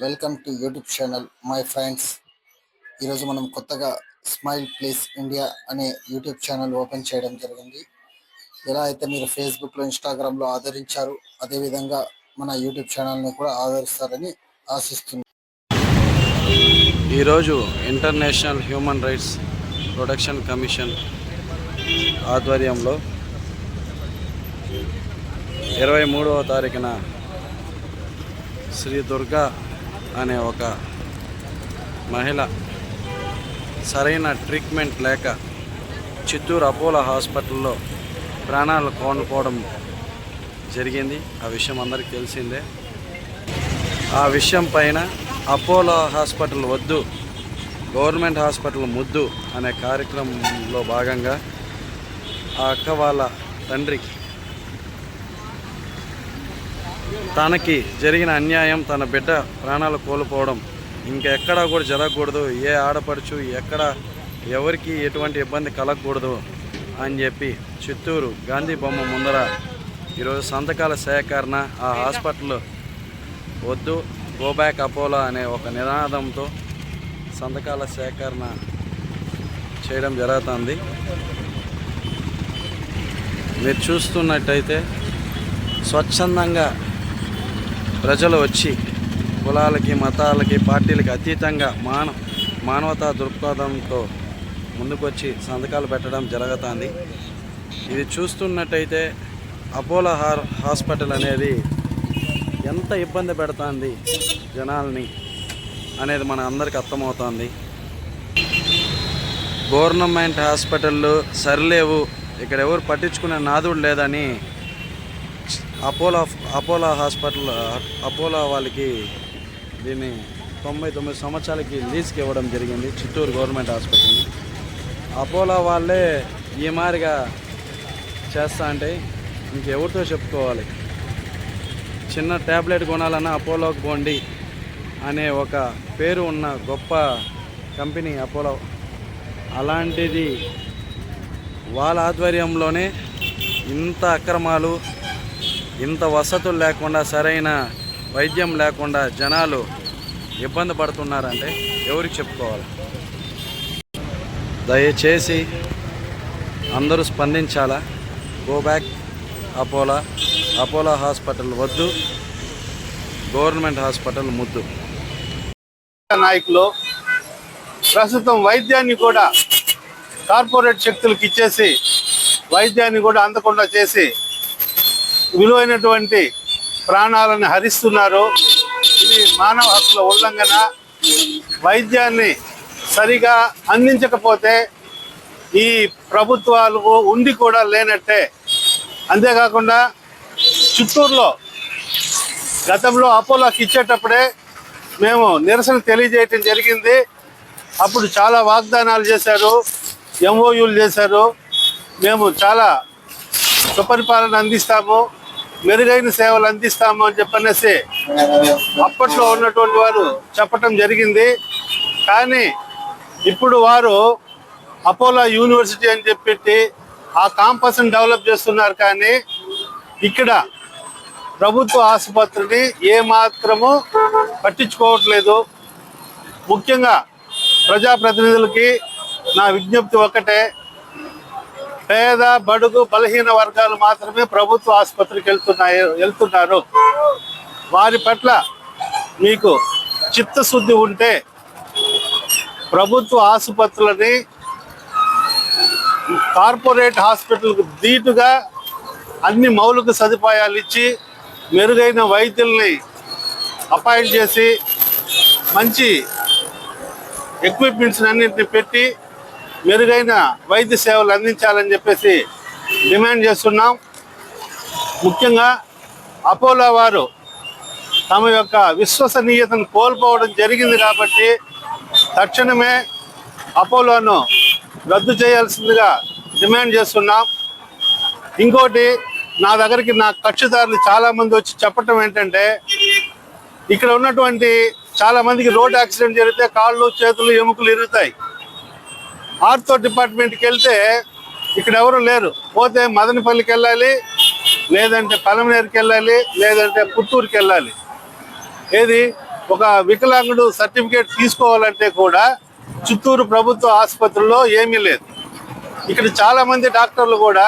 Welcome to YouTube channel my friends. ఈరోజు మనం కొత్తగా స్మైల్ ప్లేస్ ఇండియా అనే యూట్యూబ్ ఛానల్ ఓపెన్ చేయడం జరిగింది. ఎలా అయితే మీరు ఫేస్బుక్లో ఇన్స్టాగ్రామ్లో ఆదరించారు అదేవిధంగా మన యూట్యూబ్ ఛానల్ని కూడా ఆదరిస్తారని ఆశిస్తున్నాను ఈరోజు international human rights protection commission ఆధ్వర్యంలో ఇరవై మూడవ తారీఖున శ్రీ దుర్గా అనే ఒక మహిళ సరైన ట్రీట్మెంట్ లేక చిత్తూరు అపోలో హాస్పిటల్లో ప్రాణాలు కోల్పోవడం జరిగింది. ఆ విషయం అందరికీ తెలిసిందే. ఆ విషయం పైన అపోలో హాస్పిటల్ వద్దు గవర్నమెంట్ హాస్పిటల్ ముద్దు అనే కార్యక్రమంలో భాగంగా ఆ అక్క వాళ్ళ తండ్రికి తనకి జరిగిన అన్యాయం తన బిడ్డ ప్రాణాలు కోల్పోవడం ఇంకెక్కడా కూడా జరగకూడదు ఏ ఆడపడుచు ఎక్కడ ఎవరికి ఎటువంటి ఇబ్బంది కలగకూడదు అని చెప్పి చిత్తూరు గాంధీ బొమ్మ ముందర ఈరోజు సంతకాల సేకరణ ఆ హాస్పిటల్ వద్దు గో బ్యాక్ అపోలో అనే ఒక నినాదంతో సంతకాల సేకరణ చేయడం జరుగుతుంది. మీరు చూస్తున్నట్టయితే స్వచ్ఛందంగా ప్రజలు వచ్చి కులాలకి మతాలకి పార్టీలకి అతీతంగా మాన మానవతా దృక్పథంతో ముందుకొచ్చి సంతకాలు పెట్టడం జరుగుతుంది. ఇది చూస్తున్నట్టయితే అపోలో హార్ హాస్పిటల్ అనేది ఎంత ఇబ్బంది పెడుతుంది జనాల్ని అనేది మన అందరికి అర్థమవుతుంది. గవర్నమెంట్ హాస్పిటళ్ళు సరిలేవు. ఇక్కడ ఎవరు పట్టించుకునే నాదుడు లేదని అపోలో అపోలో హాస్పిటల్ అపోలో వాళ్ళకి దీన్ని తొంభై తొమ్మిది సంవత్సరాలకి లీజ్కి ఇవ్వడం జరిగింది చిత్తూరు గవర్నమెంట్ హాస్పిటల్ని. అపోలో వాళ్ళే ఈ మారిగా చేస్తా అంటే ఇంకెవరితో చెప్పుకోవాలి? చిన్న ట్యాబ్లెట్ కొనాలన్నా అపోలోకి పోండి అనే ఒక పేరు ఉన్న గొప్ప కంపెనీ అపోలో. అలాంటిది వాళ్ళ ఆధ్వర్యంలోనే ఇంత అక్రమాలు ఇంత వసతులు లేకుండా సరైన వైద్యం లేకుండా జనాలు ఇబ్బంది పడుతున్నారంటే ఎవరికి చెప్పుకోవాలి? దయచేసి అందరూ స్పందించాలా? Go back Apollo Apollo hospital వద్దు. గవర్నమెంట్ హాస్పిటల్ ముద్దు. నాయకులు ప్రస్తుతం వైద్యాన్ని కూడా కార్పొరేట్ శక్తులకు ఇచ్చేసి వైద్యాన్ని కూడా అందకుండా చేసి విలువైనటువంటి ప్రాణాలను హరిస్తున్నారు ఇది మానవ హక్కుల ఉల్లంఘన వైద్యాన్ని సరిగా అందించకపోతే ఈ ప్రభుత్వాలు ఉండి కూడా లేనట్టే. అంతేకాకుండా చిత్తూరులో గతంలో అపోలోకి ఇచ్చేటప్పుడే మేము నిరసన తెలియజేయటం జరిగింది. అప్పుడు చాలా వాగ్దానాలు చేశారు ఎంఓయూలు చేశారు. మేము చాలా సుపరిపాలన అందిస్తాము. మెరుగైన సేవలు అందిస్తాము అని చెప్పనేసి అప్పట్లో ఉన్నటువంటి వారు చెప్పటం జరిగింది. కానీ ఇప్పుడు వారు అపోలో యూనివర్సిటీ అని చెప్పి ఆ కాంపస్ని డెవలప్ చేస్తున్నారు. కానీ ఇక్కడ ప్రభుత్వ ఆసుపత్రిని ఏమాత్రము పట్టించుకోవట్లేదు. ముఖ్యంగా ప్రజాప్రతినిధులకి నా విజ్ఞప్తి ఒక్కటే పేద బడుగు బలహీన వర్గాలు మాత్రమే ప్రభుత్వ ఆసుపత్రికి వెళ్తున్నాయి వెళ్తున్నారు. వారి పట్ల మీకు చిత్తశుద్ధి ఉంటే ప్రభుత్వ ఆసుపత్రులని కార్పొరేట్ హాస్పిటల్కు దీటుగా అన్ని మౌలిక సదుపాయాలు ఇచ్చి మెరుగైన వైద్యుల్ని అపాయింట్ చేసి మంచి ఎక్విప్మెంట్స్ అన్నింటిని పెట్టి మెరుగైన వైద్య సేవలు అందించాలని చెప్పేసి డిమాండ్ చేస్తున్నాం. ముఖ్యంగా అపోలో వారు తమ యొక్క విశ్వసనీయతను కోల్పోవడం జరిగింది కాబట్టి తక్షణమే అపోలోను రద్దు చేయాల్సిందిగా డిమాండ్ చేస్తున్నాం. ఇంకోటి నా దగ్గరికి నా కక్షిదారులు చాలామంది వచ్చి చెప్పటం ఏంటంటే ఇక్కడ ఉన్నటువంటి చాలా మందికి రోడ్ యాక్సిడెంట్ జరిగితే కాళ్ళు చేతులు ఎముకలు ఇరుగుతాయి. ఆర్థో డిపార్ట్మెంట్కి వెళ్తే ఇక్కడ ఎవరు లేరు. పోతే మదనపల్లికి వెళ్ళాలి లేదంటే పలమనేరుకి వెళ్ళాలి లేదంటే పుత్తూరుకి వెళ్ళాలి. ఏది? ఒక వికలాంగుడు సర్టిఫికేట్ తీసుకోవాలంటే కూడా చిత్తూరు ప్రభుత్వ ఆసుపత్రిలో ఏమీ లేదు. ఇక్కడ చాలామంది డాక్టర్లు కూడా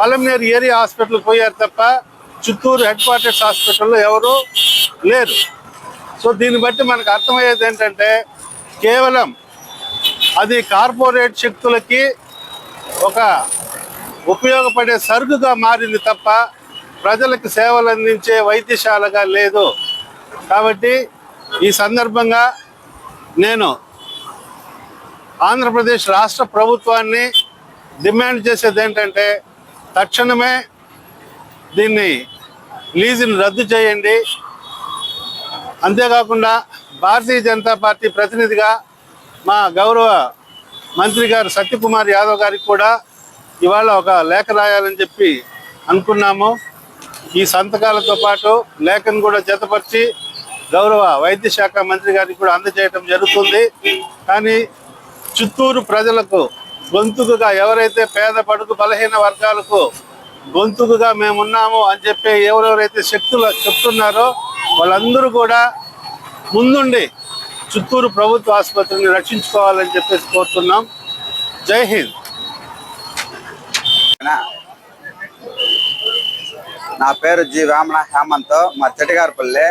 పలమనేరు ఏరియా హాస్పిటల్కి పోయారు తప్ప చిత్తూరు హెడ్ క్వార్టర్స్ హాస్పిటల్లో ఎవరు లేరు. సో దీన్ని బట్టి మనకు అర్థమయ్యేది ఏంటంటే కేవలం అది కార్పొరేట్ శక్తులకి ఒక ఉపయోగపడే సరుకుగా మారింది తప్ప ప్రజలకు సేవలు అందించే వైద్యశాలగా లేదు. కాబట్టి ఈ సందర్భంగా నేను ఆంధ్రప్రదేశ్ రాష్ట్ర ప్రభుత్వాన్ని డిమాండ్ చేసేది ఏంటంటే తక్షణమే దీన్ని లీజుని రద్దు చేయండి. అంతేకాకుండా భారతీయ జనతా పార్టీ ప్రతినిధిగా మా గౌరవ మంత్రి గారు సత్యకుమార్ యాదవ్ గారికి కూడా ఇవాళ ఒక లేఖ రాయాలని చెప్పి అనుకున్నాము. ఈ సంతకాలతో పాటు లేఖను కూడా జతపరిచి గౌరవ వైద్య శాఖ మంత్రి గారికి కూడా అందజేయటం జరుగుతుంది. కానీ చిత్తూరు ప్రజలకు గొంతుకుగా ఎవరైతే పేద పడుకు బలహీన వర్గాలకు గొంతుకుగా మేమున్నాము అని చెప్పి ఎవరెవరైతే శక్తులు చెప్తున్నారో వాళ్ళందరూ కూడా ముందుండి చిత్తూరు ప్రభుత్వ ఆసుపత్రిని రక్షించుకోవాలని చెప్పేసి కోరుతున్నాం. జై హింద్. నా పేరు జి వేమన హేమంత్. మా చెటిగారిపల్లి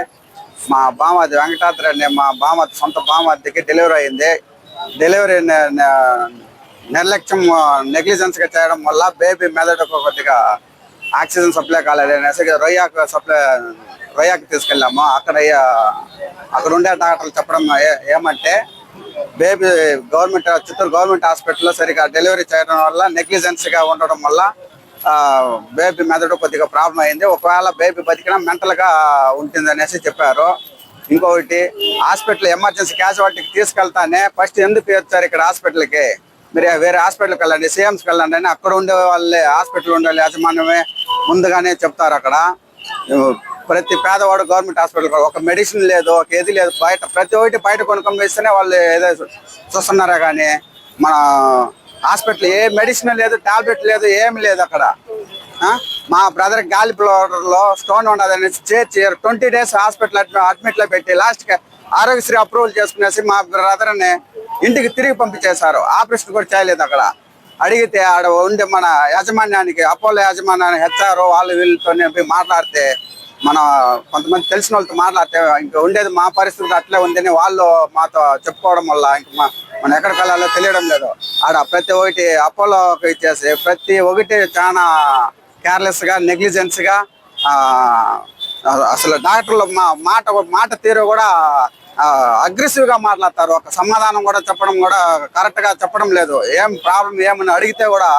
మా బామది వెంకటాద్రి అనే మా బామతి సొంత బామతికి డెలివరీ అయింది. డెలివరీ నిర్లక్ష్యం నెగ్లిజెన్స్గా చేయడం వల్ల బేబీ మెదడుకు కొద్దిగా ఆక్సిజన్ సప్లై కాలేదు. అనేసి రొయ్యాకు సప్లై రయాకి తీసుకెళ్ళాము. అక్కడ అక్కడ ఉండే డాక్టర్లు చెప్పడం ఏమంటే బేబీ గవర్నమెంట్ చిత్తూరు గవర్నమెంట్ హాస్పిటల్లో సరిగా డెలివరీ చేయడం వల్ల నెగ్లిజెన్స్గా ఉండడం వల్ల బేబీ మెదడు కొద్దిగా ప్రాబ్లం అయింది. ఒకవేళ బేబీ బతికినా మెంటల్గా ఉంటుంది అనేసి చెప్పారు. ఇంకొకటి హాస్పిటల్ ఎమర్జెన్సీ క్యాజువాలిటీకి తీసుకెళ్తానే ఫస్ట్ ఎందుకు వచ్చారు ఇక్కడ హాస్పిటల్కి? మీరు వేరే హాస్పిటల్కి వెళ్ళండి సిఎంస్కి వెళ్ళండి అని అక్కడ ఉండే వాళ్ళే హాస్పిటల్ ఉండే యాజమాన్యమే ముందుగానే చెప్తారు అక్కడ. ప్రతి పేదవాడు గవర్నమెంట్ హాస్పిటల్ ఒక మెడిసిన్ లేదు ఒక ఏది లేదు బయట ప్రతి ఒక్కటి బయట కొనుక్కొని వేస్తేనే వాళ్ళు ఏదో చూస్తున్నారా కానీ మన హాస్పిటల్ ఏ మెడిసిన్ లేదు టాబ్లెట్ లేదు ఏమి లేదు అక్కడ. మా బ్రదర్ గాలి లో స్టోన్ ఉండదని చేర్చి ట్వంటీ డేస్ హాస్పిటల్ అడ్మిట్లో పెట్టి లాస్ట్కి ఆరోగ్యశ్రీ అప్రూవల్ చేసుకునేసి మా బ్రదర్ని ఇంటికి తిరిగి పంపించేశారు. ఆపరేషన్ కూడా చేయలేదు అక్కడ. అడిగితే ఆడ ఉండే మన యాజమాన్యానికి అపోలో యాజమాన్యానికి హెచ్ఆర్ వాళ్ళు వీళ్ళతో మాట్లాడితే మన కొంతమంది తెలిసిన వాళ్ళతో మాట్లాడితే ఇంకా ఉండేది మా పరిస్థితి అట్లే ఉందని వాళ్ళు మాతో చెప్పుకోవడం వల్ల ఇంక మనం ఎక్కడికి వెళ్ళాలో తెలియడం లేదు. ఆడ ప్రతి ఒక్కటి అపోలోకి ఇచ్చేసి ప్రతి ఒక్కటి చాలా కేర్లెస్గా నెగ్లిజెన్స్గా అసలు డాక్టర్లు మా మాట మాట తీరు కూడా అగ్రెసివ్గా మాట్లాడతారు. ఒక సమాధానం కూడా చెప్పడం కూడా కరెక్ట్గా చెప్పడం లేదు. ఏం ప్రాబ్లం ఏమని అడిగితే కూడా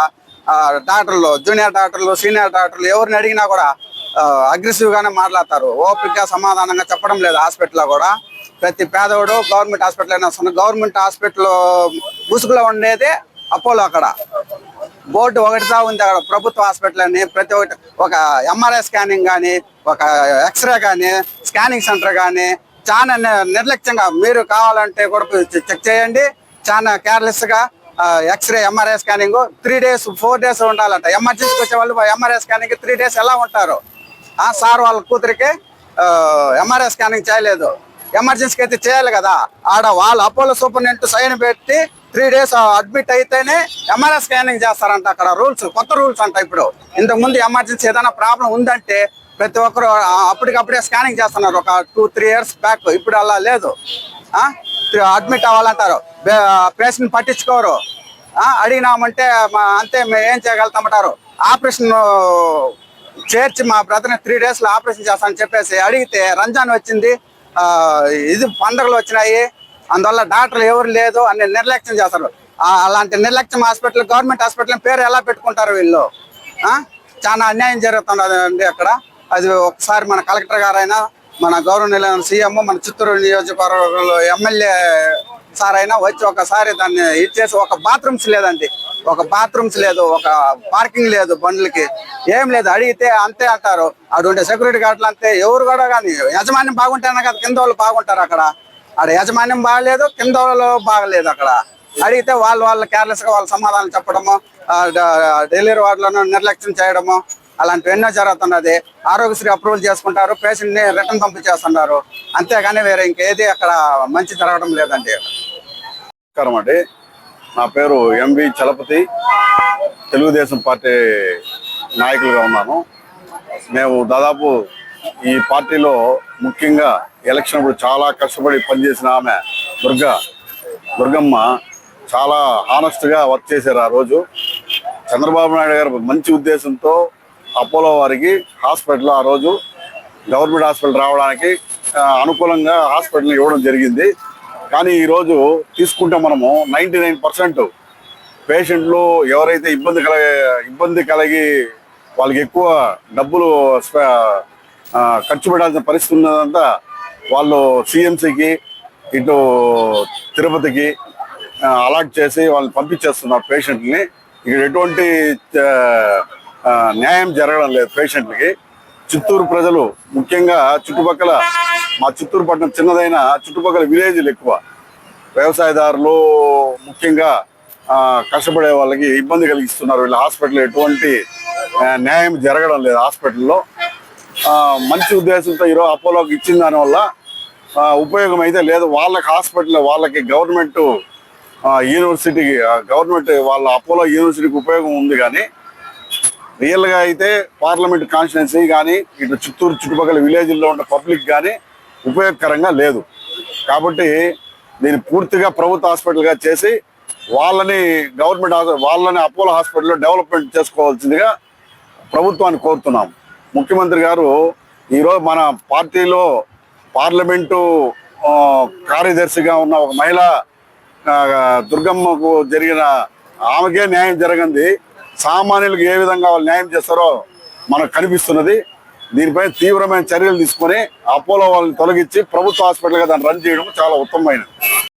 డాక్టర్లు జూనియర్ డాక్టర్లు సీనియర్ డాక్టర్లు ఎవరిని అడిగినా కూడా అగ్రెసివ్ గానే మాట్లాడతారు. ఓపికగా సమాధానంగా చెప్పడం లేదు హాస్పిటల్లో కూడా. ప్రతి పేదవాడు గవర్నమెంట్ హాస్పిటల్ అయినా వస్తున్న గవర్నమెంట్ హాస్పిటల్ ముసుగులో ఉండేది అపోలో అక్కడ. బోర్డు ఒకటిదా ఉంది అక్కడ ప్రభుత్వ హాస్పిటల్ అని. ప్రతి ఒక్కటి ఒక ఎంఆర్ఐ స్కానింగ్ కానీ ఒక ఎక్స్రే కానీ స్కానింగ్ సెంటర్ కానీ చాలా నిర్లక్ష్యంగా మీరు కావాలంటే కూడా చె- చెక్ చేయండి. చాలా కేర్లెస్గా x-ray MRI scanning three days four days ఉండాలంట. ఎమర్జెన్సీకి వచ్చే వాళ్ళు ఎంఆర్ఐ స్కానింగ్ త్రీ డేస్ ఎలా ఉంటారు? ఆ సార్ వాళ్ళ కూతురికి ఎంఆర్ఐ స్కానింగ్ చేయలేదు. ఎమర్జెన్సీకి అయితే చేయాలి కదా. ఆడ వాళ్ళు అపోలో సూపరింటెండెంట్ సైన్ పెట్టి త్రీ డేస్ అడ్మిట్ అయితేనే ఎంఆర్ఐ స్కానింగ్ చేస్తారంట అక్కడ రూల్స్ కొత్త రూల్స్ అంట ఇప్పుడు. ఇంతకుముందు ఎమర్జెన్సీ ఏదైనా ప్రాబ్లం ఉందంటే ప్రతి ఒక్కరు అప్పటికప్పుడే స్కానింగ్ చేస్తున్నారు. ఒక టూ త్రీ ఇయర్స్ బ్యాక్ ఇప్పుడు అలా లేదు. అడ్మిట్ అవ్వాలంటారు. పేషెంట్ పట్టించుకోరు. ఆ, అడిగినామంటే మా అంతే మేము ఏం చేయగలుగుతామంటారు. ఆపరేషన్ చేర్చి మా బ్రదర్ని త్రీ డేస్లో ఆపరేషన్ చేస్తామని చెప్పేసి అడిగితే రంజాన్ వచ్చింది. ఇది పండుగలు వచ్చినాయి. అందువల్ల డాక్టర్లు ఎవరు లేదు అని నిర్లక్ష్యం చేస్తారు. అలాంటి నిర్లక్ష్యం హాస్పిటల్ గవర్నమెంట్ హాస్పిటల్ పేరు ఎలా పెట్టుకుంటారు వీళ్ళు? ఆ? చాలా అన్యాయం జరుగుతున్నది అక్కడ. అది ఒకసారి మన కలెక్టర్ గారైనా మన గౌరవనీయులైన సీఎం మన చిత్తూరు నియోజకవర్గంలో ఎమ్మెల్యే సార్ అయినా వచ్చి ఒకసారి దాన్ని ఇచ్చేసి ఒక బాత్రూమ్స్ లేదండి. ఒక బాత్రూమ్స్ లేదు ఒక పార్కింగ్ లేదు బండ్లకి. ఏం లేదు అడిగితే అంతే అంటారు. అటువంటి సెక్యూరిటీ గార్డులు అంతే ఎవరు కూడా కానీ యజమాన్యం బాగుంటేనే కదా కింద వాళ్ళు బాగుంటారు అక్కడ. ఆడ యజమాన్యం బాగలేదు కింద వాళ్ళు బాగలేదు అక్కడ. అడిగితే వాళ్ళు వాళ్ళు కేర్లెస్గా వాళ్ళ సమాధానం చెప్పడము ఆ, డెలివరీ వార్డులను నిర్లక్ష్యం చేయడము అలాంటివి ఎన్నో జరుగుతున్నది. ఆరోగ్యశ్రీ అప్రూవల్ చేసుకుంటారు పేషెంట్ని రిటర్న్ పంపించేస్తున్నారు. అంతేగాని వేరే ఇంకేది అక్కడ మంచి జరగడం లేదండి. నమస్కారం అండి. నా పేరు ఎంవి చలపతి. తెలుగుదేశం పార్టీ నాయకులుగా ఉన్నాను. మేము దాదాపు ఈ పార్టీలో ముఖ్యంగా ఎలక్షన్ అప్పుడు చాలా కష్టపడి పనిచేసిన ఆమె దుర్గా దుర్గమ్మ చాలా హానెస్ట్గా వర్క్ చేశారు ఆ రోజు. చంద్రబాబు నాయుడు గారు మంచి ఉద్దేశంతో అపోలో వారికి హాస్పిటల్ ఆ రోజు గవర్నమెంట్ హాస్పిటల్ రావడానికి అనుకూలంగా హాస్పిటల్ ఇవ్వడం జరిగింది. కానీ ఈరోజు తీసుకుంటే మనము నైంటీ నైన్ పర్సెంట్ పేషెంట్లు ఎవరైతే ఇబ్బంది కలగ ఇబ్బంది కలిగి వాళ్ళకి ఎక్కువ డబ్బులు ఖర్చు పెట్టాల్సిన పరిస్థితి ఉన్నదంతా వాళ్ళు సిఎంసికి ఇటు తిరుపతికి అలాట్ చేసి వాళ్ళని పంపించేస్తున్నారు పేషెంట్ని ఇక్కడ ఎటువంటి న్యాయం జరగడం లేదు పేషెంట్కి చిత్తూరు ప్రజలు ముఖ్యంగా చుట్టుపక్కల మా చిత్తూరు పట్టణం చిన్నదైన చుట్టుపక్కల విలేజ్లు ఎక్కువ. వ్యవసాయదారులు ముఖ్యంగా కష్టపడే వాళ్ళకి ఇబ్బంది కలిగిస్తున్నారు. వీళ్ళ హాస్పిటల్ ఎటువంటి న్యాయం జరగడం లేదు హాస్పిటల్లో. మంచి ఉద్దేశంతో ఈరోజు అపోలోకి ఇచ్చిన దానివల్ల ఉపయోగం అయితే లేదు. వాళ్ళకి హాస్పిటల్ వాళ్ళకి గవర్నమెంట్ యూనివర్సిటీకి గవర్నమెంట్ వాళ్ళ అపోలో యూనివర్సిటీకి ఉపయోగం ఉంది కానీ రియల్గా అయితే పార్లమెంట్ కాన్స్టిట్యున్సీ కానీ ఇటు చిత్తూరు చుట్టుపక్కల విలేజ్ల్లో ఉన్న పబ్లిక్ కానీ ఉపయోగకరంగా లేదు. కాబట్టి దీన్ని పూర్తిగా ప్రభుత్వ హాస్పిటల్గా చేసి వాళ్ళని గవర్నమెంట్ వాళ్ళని అపోలో హాస్పిటల్లో డెవలప్మెంట్ చేసుకోవాల్సిందిగా ప్రభుత్వాన్ని కోరుతున్నాం. ముఖ్యమంత్రి గారు ఈరోజు మన పార్టీలో పార్లమెంటు కార్యదర్శిగా ఉన్న ఒక మహిళ దుర్గమ్మకు జరిగిన ఆమెకే న్యాయం జరగంది. సామాన్యులకు ఏ విధంగా వాళ్ళు న్యాయం చేస్తారో మనకు కనిపిస్తున్నది. దీనిపై తీవ్రమైన చర్యలు తీసుకొని అపోలో వాళ్ళని తొలగించి ప్రభుత్వ హాస్పిటల్గా దాన్ని రన్ చేయడం చాలా ఉత్తమమైనది.